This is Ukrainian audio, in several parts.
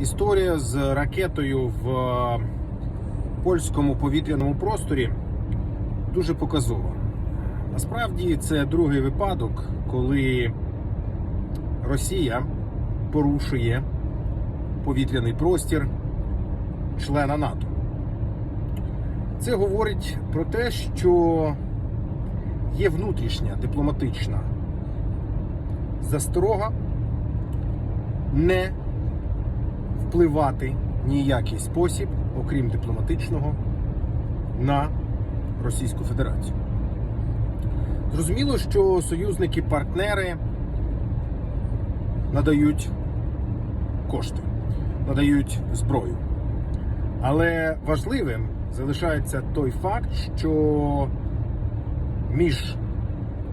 історія з ракетою в е, польському повітряному просторі дуже показова. Насправді це другий випадок, коли Росія порушує повітряний простір члена НАТО. Це говорить про те, що є внутрішня дипломатична засторога не впливати ніякий спосіб, окрім дипломатичного, на Російську Федерацію. Зрозуміло, що союзники-партнери надають кошти, надають зброю. Але важливим залишається той факт, що між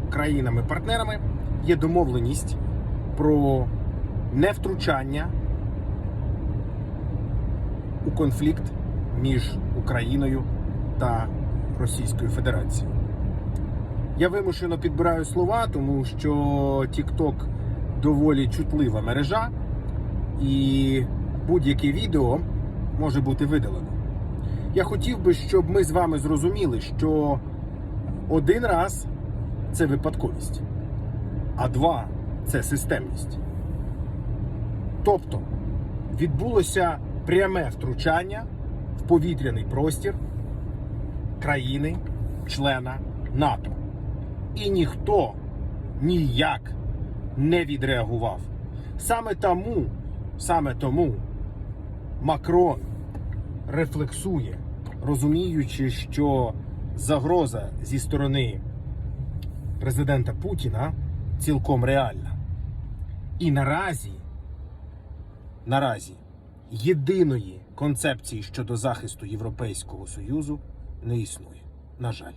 країнами-партнерами є домовленість про невтручання у конфлікт між Україною та Російською Федерацією. Я вимушено підбираю слова, тому що TikTok доволі чутлива мережа, і будь-яке відео може бути видалено. Я хотів би, щоб ми з вами зрозуміли, що один раз це випадковість, а два це системність. Тобто відбулося пряме втручання в повітряний простір країни, члена НАТО. І ніхто ніяк не відреагував. Саме тому, саме тому Макрон рефлексує, розуміючи, що загроза зі сторони президента Путіна цілком реальна. І наразі, наразі єдиної концепції щодо захисту Європейського Союзу не існує. На жаль.